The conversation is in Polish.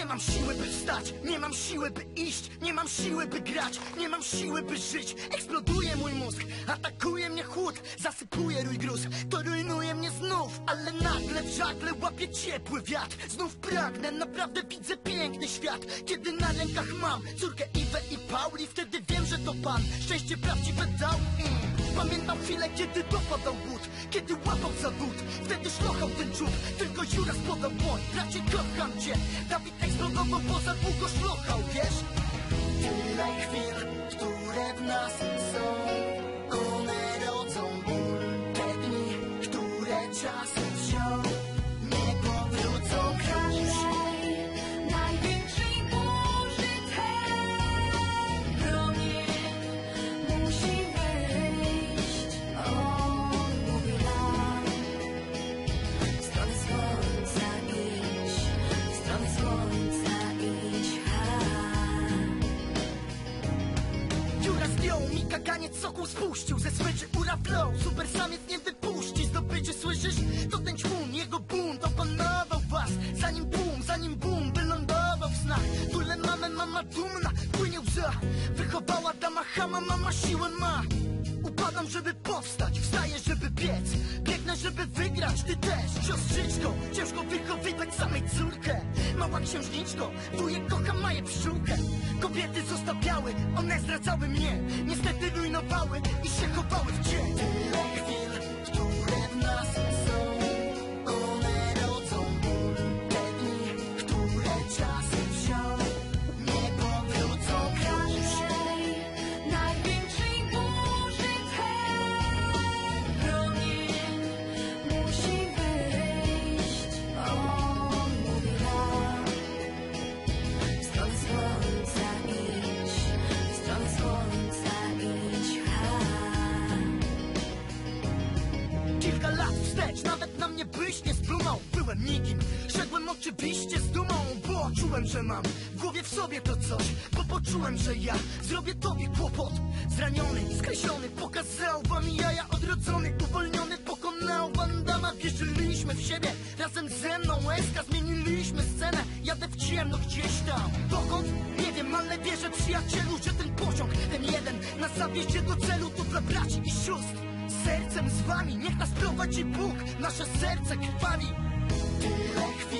Nie mam siły by wstać, nie mam siły by iść. Nie mam siły by grać, nie mam siły by żyć. Eksploduje mój mózg, atakuje mnie chłód. Zasypuje żagle łapie ciepły wiatr. Znów pragnę, naprawdę widzę piękny świat. Kiedy na rękach mam córkę Iwę i Pauli Wtedy wiem, że to Pan. Szczęście prawdziwe dał im. Pamiętam chwilę, kiedy dopadał głód Kiedy łapał za wód, wtedy szlochał ten czub Tylko Juras podał błoń, bracie kocham cię. Dawid eksplodował, bo za długo szlochał, wiesz? Tyle chwil, które w nas są kaganiec, sokół spuścił Ze smyczy ura flow, super samiec nie wypuści Zdobycie słyszysz? To ten ćmun, jego bunt opanował was. Zanim boom, zanim boom, wylądował w snach. Tule mamę, mama dumna, płynie łza. Wychowała dama chama, mama siłę ma Upadam, żeby powstać, wstaję, żeby biec. Biegnę, żeby wygrać, ty też. Siostrzyczko, ciężko wychowywać samej córkę. Mała księżniczko, wujek kocha Maję pszczółkę. Kobiety zostawiały, one zdradzały mnie. Niestety rujnowały i się chowały w cień mnie byś nie splunął Byłem nikim, szedłem oczywiście z dumą Bo czułem, że mam w głowie w sobie to coś Bo poczułem, że ja zrobię tobie kłopot. Zraniony, skreślony, pokazał wam jaja Odrodzony, uwolniony, pokonał Van Dama. Wierzyliśmy w siebie, razem ze mną Eska, zmieniliśmy scenę. Jadę w ciemno gdzieś tam Dokąd? Nie wiem, ale wierzę przyjacielu Że ten pociąg, ten jeden Nas zawiezie do celu To dla braci i sióstr Sercem z wami, niech nas prowadzi Bóg. Nasze serce krwawi. Tyle